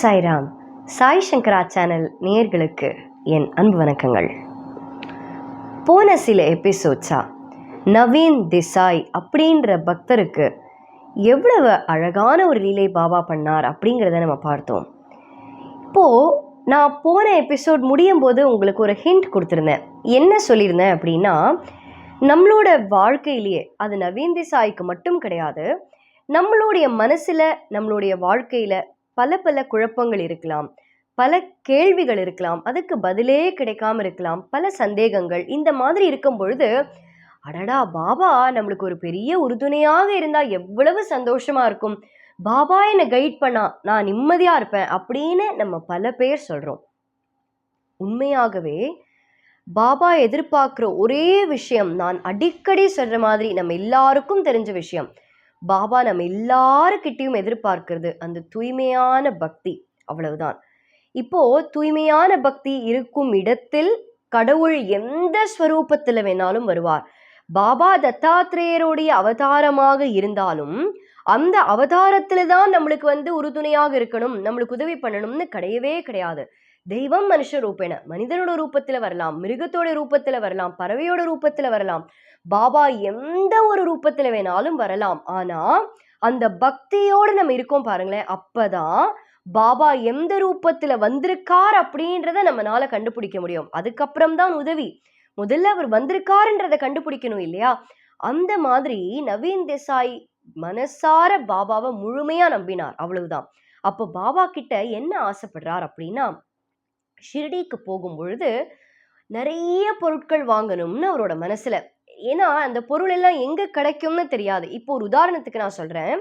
சாய்ராம் சாய் சங்கரா channel நேர்களுக்கு என் அன்பு வணக்கங்கள். போன சில எபிசோட்ஸா நவீன் திசாய் அப்படின்ற பக்தருக்கு எவ்வளவு அழகான ஒரு லீலை பாபா பண்ணார் அப்படிங்கிறத நம்ம பார்த்தோம். இப்போது நான் போன எபிசோட் முடியும் போது உங்களுக்கு ஒரு ஹிண்ட் கொடுத்துருந்தேன். என்ன சொல்லியிருந்தேன் அப்படின்னா நம்மளோட வாழ்க்கையிலேயே அது நவீன் திசாய்க்கு மட்டும் கிடையாது நம்மளுடைய மனசில் நம்மளுடைய வாழ்க்கையில் பல பல குழப்பங்கள் இருக்கலாம். பல கேள்விகள் இருக்கலாம். அதுக்கு பதிலே கிடைக்காம இருக்கலாம். பல சந்தேகங்கள். இந்த மாதிரி இருக்கும் பொழுது அடடா பாபா நம்மளுக்கு ஒரு பெரிய உறுதுணையாக இருந்தால் எவ்வளவு சந்தோஷமா இருக்கும். பாபா என்னை கைட் பண்ணா நான் நிம்மதியா இருப்பேன் அப்படின்னு நம்ம பல பேர் சொல்றோம். உண்மையாகவே பாபா எதிர்பார்க்குற ஒரே விஷயம் நான் அடிக்கடி சொல்ற மாதிரி நம்ம எல்லாருக்கும் தெரிஞ்ச விஷயம். பாபா நம்ம எல்லாருக்கிட்டையும் எதிர்பார்க்கிறது அந்த தூய்மையான பக்தி அவ்வளவுதான். இப்போ தூய்மையான பக்தி இருக்கும் இடத்தில் கடவுள் எந்த ஸ்வரூபத்தில் வேணாலும் வருவார். பாபா தத்தாத்திரேயருடைய அவதாரமாக இருந்தாலும் அந்த அவதாரத்துல தான் நம்மளுக்கு வந்து உறுதுணையாக இருக்கணும் நம்மளுக்கு உதவி பண்ணணும்னு கிடையவே கிடையாது. தெய்வம் மனுஷ ரூபேன மனிதனோட ரூபத்துல வரலாம் மிருகத்தோட ரூபத்துல வரலாம் பறவையோட ரூபத்துல வரலாம். பாபா எந்த ஒரு ரூபத்துல வேணாலும் வரலாம். ஆனா அந்த பக்தியோடு நம்ம இருக்கோம் பாருங்களேன். அப்பதான் பாபா எந்த ரூபத்துல வந்திருக்கார் அப்படின்றத நம்மனால கண்டுபிடிக்க முடியும். அதுக்கப்புறம் தான் உதவி. முதல்ல அவர் வந்திருக்காருன்றத கண்டுபிடிக்கணும் இல்லையா? அந்த மாதிரி நவீன் தேசாய் மனசார பாபாவை முழுமையா நம்பினார். அவ்வளவுதான். அப்போ பாபா கிட்ட என்ன ஆசைப்படுறார் அப்படின்னா ஷிரடிக்கு போகும் பொழுது நிறைய பொருட்கள் வாங்கணும்னு அவரோட மனசுல ஏன்னா அந்த பொருள் எல்லாம் எங்கே கிடைக்கும்னு தெரியாது. இப்போ ஒரு உதாரணத்துக்கு நான் சொல்கிறேன்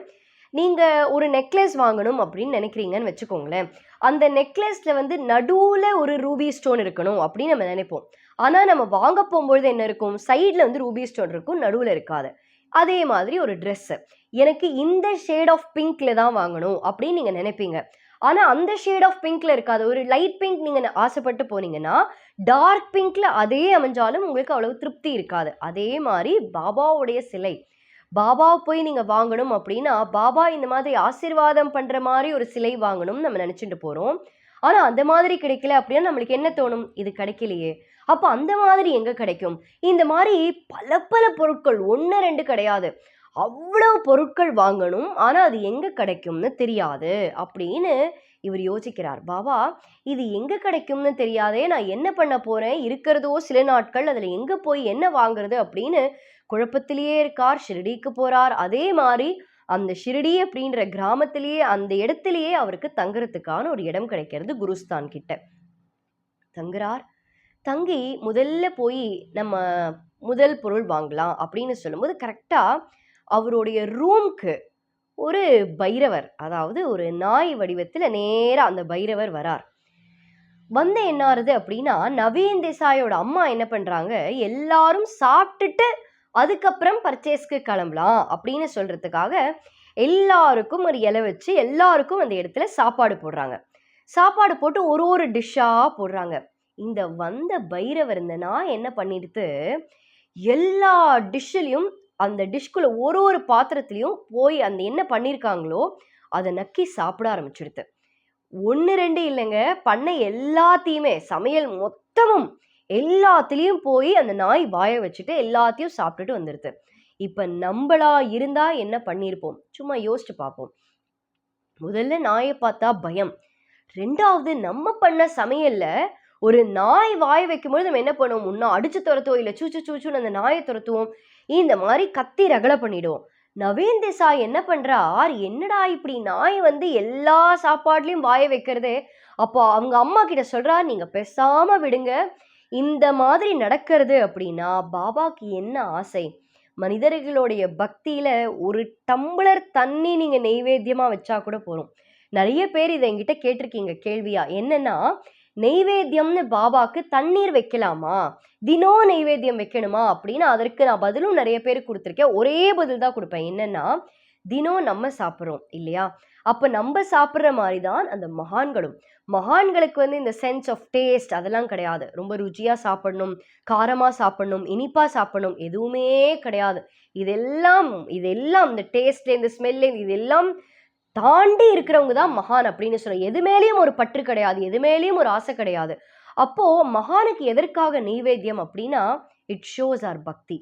நீங்கள் ஒரு நெக்லஸ் வாங்கணும் அப்படின்னு நினைக்கிறீங்கன்னு வச்சுக்கோங்களேன். அந்த நெக்லஸில் வந்து நடுவில் ஒரு ரூபி ஸ்டோன் இருக்கணும் அப்படின்னு நம்ம நினைப்போம். ஆனால் நம்ம வாங்க போகும்பொழுது என்ன இருக்கும்? சைடில் வந்து ரூபி ஸ்டோன் இருக்கும் நடுவில் இருக்காது. அதே மாதிரி ஒரு ட்ரெஸ்ஸு எனக்கு இந்த ஷேட் ஆஃப் பிங்க்ல தான் வாங்கணும் அப்படின்னு நீங்கள் நினைப்பீங்க. ஆனால் அந்த ஷேட் ஆஃப் பிங்க்ல இருக்காது. ஒரு லைட் பிங்க் நீங்கள் ஆசைப்பட்டு போனீங்கன்னா டார்க் பிங்க்ல அதே அமைஞ்சாலும் உங்களுக்கு அவ்வளவு திருப்தி இருக்காது. அதே மாதிரி பாபாவுடைய சிலை. பாபா போய் நீங்கள் வாங்கணும் அப்படின்னா பாபா இந்த மாதிரி ஆசீர்வாதம் பண்ணுற மாதிரி ஒரு சிலை வாங்கணும்னு நம்ம நினச்சிட்டு போகிறோம் ஆனால் அந்த மாதிரி கிடைக்கல அப்படின்னா நம்மளுக்கு என்ன தோணும்? இது கிடைக்கலையே. அப்போ அந்த மாதிரி எங்கே கிடைக்கும்? இந்த மாதிரி பல பல பொருட்கள் ஒன்று ரெண்டு கிடையாது. அவ்வளவு பொருட்கள் வாங்கணும் ஆனால் அது எங்கே கிடைக்கும்னு தெரியாது அப்படின்னு இவர் யோசிக்கிறார். பாபா இது எங்கே கிடைக்கும்னு தெரியாதே நான் என்ன பண்ண போகிறேன் இருக்கிறதோ சில நாட்கள் அதில் எங்கே போய் என்ன வாங்குறது? அப்படின்னு குழப்பத்திலேயே இருக்கார். ஷிரடிக்கு போகிறார் அதே மாதிரி அந்த ஷிரடி அப்படின்ற கிராமத்திலேயே அந்த இடத்திலேயே அவருக்கு தங்குறதுக்கான ஒரு இடம் கிடைக்கிறது குருஸ்தான் கிட்ட. தங்குறார். தங்கி முதல்ல போய் நம்ம முதல் பொருள் வாங்கலாம் அப்படின்னு சொல்லும்போது கரெக்டாக அவருடைய ரூம்க்கு ஒரு பைரவர் அதாவது ஒரு நாய் வடிவத்தில் நேராக அந்த பைரவர் வரார். வந்து என்ன ஆறுது அப்படின்னா நவீன் தேசாயோட அம்மா என்ன பண்ணுறாங்க எல்லாரும் சாப்பிட்டுட்டு அதுக்கப்புறம் பர்ச்சேஸ்க்கு கிளம்பலாம் அப்படின்னு சொல்கிறதுக்காக எல்லாருக்கும் ஒரு இலை வச்சு எல்லாருக்கும் அந்த இடத்துல சாப்பாடு போடுறாங்க. சாப்பாடு போட்டு ஒரு ஒரு டிஷ்ஷாக போடுறாங்க. இந்த வந்த பைரவர் இந்த நாய் என்ன பண்ணிடுது எல்லா டிஷ்ஷிலையும் அந்த டிஷ்குள்ளே ஒரு ஒரு பாத்திரத்துலையும் போய் அந்த என்ன பண்ணியிருக்காங்களோ அதை நக்கி சாப்பிட ஆரம்பிச்சிடுது ஒன்று ரெண்டு இல்லைங்க பண்ண எல்லாத்தையுமே சமையல் மொத்தமும் எல்லாத்துலேயும் போய் அந்த நாய் வாய வச்சுட்டு எல்லாத்தையும் சாப்பிட்டுட்டு வந்துடுது இப்போ நம்மளா இருந்தால் என்ன பண்ணியிருப்போம் சும்மா யோசிச்சு பார்ப்போம் முதல்ல நாயை பார்த்தா பயம் ரெண்டாவது நம்ம பண்ண சமையலில் ஒரு நாய் வாய் வைக்கும்போது நம்ம என்ன பண்ணுவோம் முன்னா அடிச்சு துரத்துவோம் இல்லை சூச்சு சூச்சுன்னு அந்த நாயை துரத்துவோம் இந்த மாதிரி கத்தி ரகலை பண்ணிடுவோம் நவீன் தேசாய் என்ன பண்ணுறார் என்னடா இப்படி நாய் வந்து எல்லா சாப்பாட்லேயும் வாய வைக்கிறது? அப்போ அவங்க அம்மா கிட்ட சொல்கிறா நீங்கள் பேசாமல் விடுங்க. இந்த மாதிரி நடக்கிறது அப்படின்னா பாபாக்கு என்ன ஆசை? மனிதர்களுடைய பக்தியில் ஒரு டம்ளர் தண்ணி நீங்கள் நெய்வேத்தியமாக வச்சா கூட போகிறோம் நிறைய பேர் இதை என்கிட்ட கேட்டிருக்கீங்க கேள்வியா? என்னன்னா நெய்வேத்தியம்னு பாபாக்கு தண்ணீர் வைக்கலாமா? தினம் நெய்வேத்தியம் வைக்கணுமா? அப்படின்னு அதற்கு நான் பதிலும் நிறைய பேர் கொடுத்துருக்கேன். ஒரே பதில் தான் கொடுப்பேன். என்னன்னா தினம் நம்ம சாப்பிட்றோம் இல்லையா? அப்போ நம்ம சாப்பிட்ற மாதிரி தான் அந்த மகான்களும். மகான்களுக்கு வந்து இந்த சென்ஸ் ஆஃப் டேஸ்ட் அதெல்லாம் கிடையாது. ரொம்ப ருச்சியாக சாப்பிடணும் காரமாக சாப்பிடணும் இனிப்பாக சாப்பிடணும் எதுவுமே கிடையாது. இதெல்லாம் இதெல்லாம் இந்த டேஸ்ட்லேருந்து ஸ்மெல்லேருந்து இதெல்லாம் தாண்டி இருக்கிறவங்க தான் மகான் அப்படின்னு சொல்ல எது மேலேயும் ஒரு பற்று கிடையாது எது மேலேயும் ஒரு ஆசை கிடையாது. அப்போ மகானுக்கு எதற்காக நெய்வேத்தியம் அப்படின்னா it shows our bhakti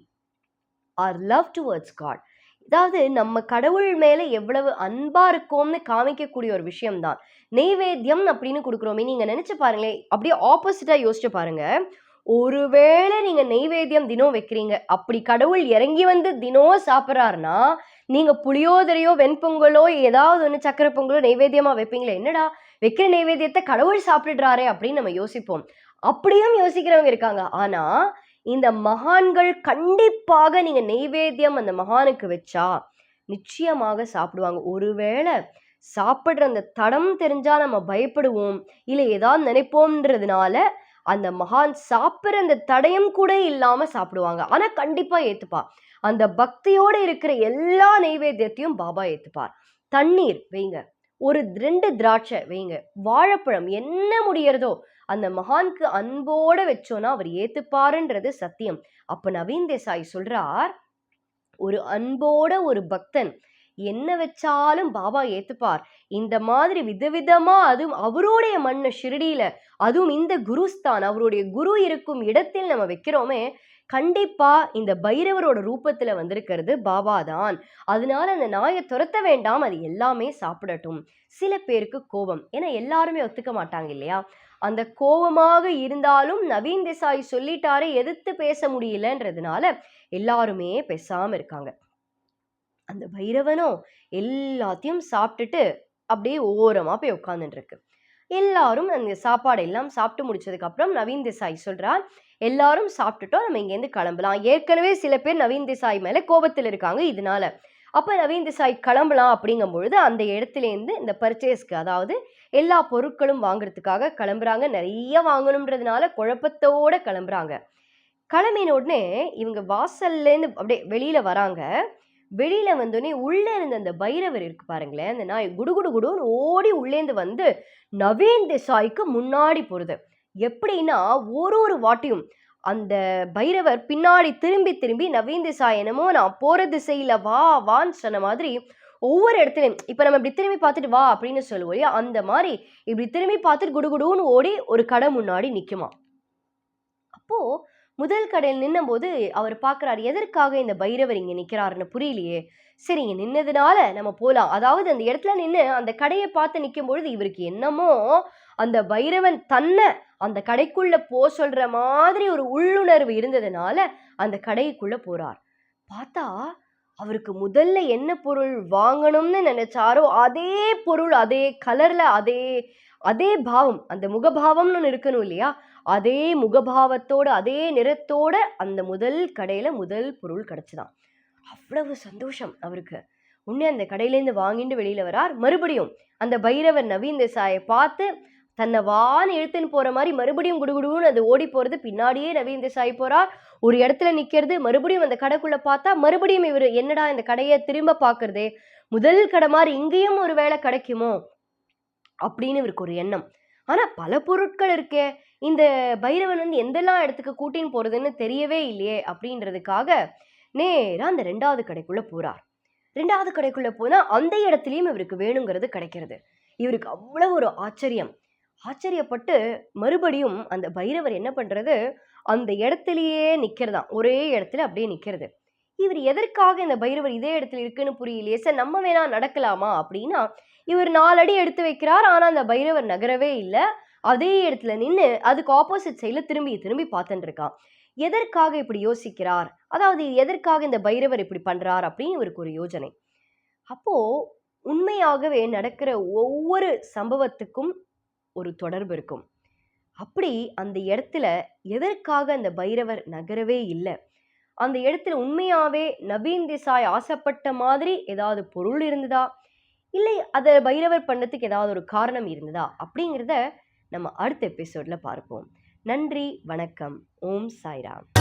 or love towards God அதாவது நம்ம கடவுள் மேலே எவ்வளவு அன்பாக இருக்கோம்னு காமிக்கக்கூடிய ஒரு விஷயம்தான். நெய்வேத்தியம் அப்படின்னு கொடுக்குறோமே நீங்கள் நினச்சி பாருங்களேன் அப்படியே ஆப்போசிட்டாக யோசிச்சு பாருங்கள் ஒருவேளை நீங்க நெய்வேத்தியம் தினம் வைக்கிறீங்க அப்படி கடவுள் இறங்கி வந்து தினம் சாப்பிட்றாருன்னா நீங்க புளியோதரையோ வெண்பொங்கலோ ஏதாவது ஒன்று சக்கரை பொங்கலோ நெய்வேத்தியமா வைப்பீங்களே என்னடா வைக்கிற நெய்வேத்தியத்தை கடவுள் சாப்பிடுறாரே அப்படின்னு நம்ம யோசிப்போம். அப்படியும் யோசிக்கிறவங்க இருக்காங்க. ஆனா இந்த மகான்கள் கண்டிப்பாக நீங்க நெய்வேத்தியம் அந்த மகானுக்கு வச்சா நிச்சயமாக சாப்பிடுவாங்க. ஒருவேளை சாப்பிட்ற அந்த தடம் தெரிஞ்சா நம்ம பயப்படுவோம் இல்லை ஏதாவது நினைப்போம்ன்றதுனால அந்த மகான் சாப்பிட்ற அந்த தடயம் கூட இல்லாமல் சாப்பிடுவாங்க. ஆனால் கண்டிப்பாக ஏற்றுப்பார் அந்த பக்தியோடு இருக்கிற எல்லா நைவேத்தியத்தையும் பாபா ஏற்றுப்பார் தண்ணீர் வைங்க. ஒரு ரெண்டு திராட்சை வைங்க. வாழைப்பழம் என்ன முடியறதோ அந்த மகானுக்கு அன்போட வச்சோன்னா அவர் ஏத்துப்பாருன்றது சத்தியம். அப்ப நவீன் தேசாய் சொல்றார் ஒரு அன்போட ஒரு பக்தன் என்ன வச்சாலும் பாபா ஏத்துப்பார். இந்த மாதிரி விதவிதமா அதுவும் அவருடைய மண்ணை ஷிரடியில அதுவும் இந்த குருஸ்தான் அவருடைய குரு இருக்கும் இடத்தில் நம்ம வைக்கிறோமே கண்டிப்பா இந்த பைரவரோட ரூபத்துல வந்திருக்கிறது பாபா தான். அதனால அந்த நாயை துரத்த வேண்டாம் அது எல்லாமே சாப்பிடட்டும். சில பேருக்கு கோபம் ஏன்னா எல்லாருமே ஒத்துக்க மாட்டாங்க இல்லையா? அந்த கோபமாக இருந்தாலும் நவீன் தேசாய் சொல்லிட்டாரே எதிர்த்து பேச முடியலன்றதுனால எல்லாருமே பேசாம இருக்காங்க. அந்த பைரவனும் எல்லாத்தையும் சாப்பிட்டுட்டு அப்படியே ஓரமாக போய் உட்காந்துட்டுருக்கு எல்லாரும் அந்த சாப்பாடு எல்லாம் சாப்பிட்டு முடிச்சதுக்கப்புறம் நவீன் தேசாய் சொல்கிறார் எல்லாரும் சாப்பிட்டுட்டோம் நம்ம இங்கேருந்து கிளம்பலாம். ஏற்கனவே சில பேர் நவீன் தேசாய் மேலே கோபத்தில் இருக்காங்க இதனால. அப்போ நவீன் தேசாய் கிளம்பலாம் அப்படிங்கும் பொழுது அந்த இடத்துலேருந்து இந்த பர்ச்சேஸ்க்கு அதாவது எல்லா பொருட்களும் வாங்குறதுக்காக கிளம்புறாங்க. நிறைய வாங்கணுன்றதுனால குழப்பத்தோடு கிளம்புறாங்க. கிளம்பின உடனே இவங்க வாசல்லேருந்து அப்படியே வெளியில் வராங்க. வெளியில வந்தோடனே உள்ள இருந்த அந்த பைரவர் இருக்கு பாருங்களேன் அந்த நாய் குடுகுடு குடுன்னு ஓடி உள்ளேந்து வந்து நவீன் தேசாய்க்கு முன்னாடி போகிறது எப்படின்னா ஒரு ஒரு வாட்டியும் அந்த பைரவர் பின்னாடி திரும்பி திரும்பி நவீன் தேசாய் என்னமோ நான் போற திசையில வா வான்னு சொன்ன மாதிரி ஒவ்வொரு இடத்துலையும் இப்போ நம்ம இப்படி திரும்பி பார்த்துட்டு வா அப்படின்னு சொல்லுவோம் இல்லையா அந்த மாதிரி இப்படி திரும்பி பார்த்துட்டு குடுகுடுன்னு ஓடி ஒரு கடை முன்னாடி நிற்குமா அப்போது முதல் கடையில் நின்னபோது அவர் பார்க்குறாரு எதற்காக இந்த பைரவர் இங்கே நிற்கிறாருன்னு புரியலையே. சரி இங்கே நின்னதுனால நம்ம போகலாம் அதாவது அந்த இடத்துல நின்று அந்த கடையை பார்த்து நிற்கும் பொழுது இவருக்கு என்னமோ அந்த பைரவன் தன்னை அந்த கடைக்குள்ள போ சொல்ற மாதிரி ஒரு உள்ளுணர்வு இருந்ததுனால அந்த கடைக்குள்ள போறார். பார்த்தா அவருக்கு முதல்ல என்ன பொருள் வாங்கணும்னு நினைச்சாரோ அதே பொருள் அதே கலர்ல அதே அதே பாவம் அந்த முகபாவம்னு ஒன்று இருக்கணும் இல்லையா? அதே முகபாவத்தோடு அதே நிறத்தோட அந்த முதல் கடையில் முதல் பொருள் கிடச்சிதான். அவ்வளவு சந்தோஷம் அவருக்கு. உடனே அந்த கடையிலேருந்து வாங்கிட்டு வெளியில் வரார். மறுபடியும் அந்த பைரவர் நவீன் தேசாயை பார்த்து தன்னை வான்னு இழுத்துன்னு போகிற மாதிரி மறுபடியும் குடுகுடுன்னு அது ஓடி போகிறது பின்னாடியே நவீன் தேசாய் போகிறார் ஒரு இடத்துல நிற்கிறது மறுபடியும் அந்த கடைக்குள்ளே பார்த்தா மறுபடியும் இவர் என்னடா இந்த கடையை திரும்ப பார்க்கறதே? முதல் கடை மாதிரி இங்கேயும் ஒரு வேளை கிடைக்குமோ? அப்படின்னு இவருக்கு ஒரு எண்ணம். ஆனால் பல பொருட்கள் இருக்கே. இந்த பைரவன் வந்து எந்தெல்லாம் இடத்துக்கு கூட்டின்னு போகிறதுன்னு தெரியவே இல்லையே அப்படின்றதுக்காக நேராக அந்த ரெண்டாவது கடைக்குள்ளே போகிறார் ரெண்டாவது கடைக்குள்ளே போனால் அந்த இடத்துலையும் இவருக்கு வேணுங்கிறது கிடைக்கிறது. இவருக்கு அவ்வளோ ஒரு ஆச்சரியம். ஆச்சரியப்பட்டு மறுபடியும் அந்த பைரவர் என்ன பண்ணுறது அந்த இடத்துலையே நிக்கிறதாம். ஒரே இடத்துல அப்படியே நிற்கிறது இவர் எதற்காக இந்த பைரவர் இதே இடத்துல இருக்குன்னு புரியலையே. சார் நம்ம வேணா நடக்கலாமா அப்படின்னா இவர் நாலடி எடுத்து வைக்கிறார் ஆனால் அந்த பைரவர் நகரவே இல்லை. அதே இடத்துல நின்று அதுக்கு ஆப்போசிட் சைடில் திரும்பி திரும்பி பார்த்துட்டு இருக்கான். எதற்காக இப்படி யோசிக்கிறார்? அதாவது எதற்காக இந்த பைரவர் இப்படி பண்ணுறார் அப்படின்னு இவருக்கு ஒரு யோஜனை அப்போது உண்மையாகவே நடக்கிற ஒவ்வொரு சம்பவத்துக்கும் ஒரு தொடர்பு இருக்கும். அப்படி அந்த இடத்துல எதற்காக அந்த பைரவர் நகரவே இல்லை? அந்த இடத்துல உண்மையாகவே நவீன் தேசாய் ஆசைப்பட்ட மாதிரி ஏதாவது பொருள் இருந்ததா? இல்லை அதை பைரவர் பண்ணத்துக்கு ஏதாவது ஒரு காரணம் இருந்ததா? அப்படிங்கிறத நம்ம அடுத்த எபிசோடில் பார்ப்போம். நன்றி வணக்கம். ஓம் சாய்ராம்.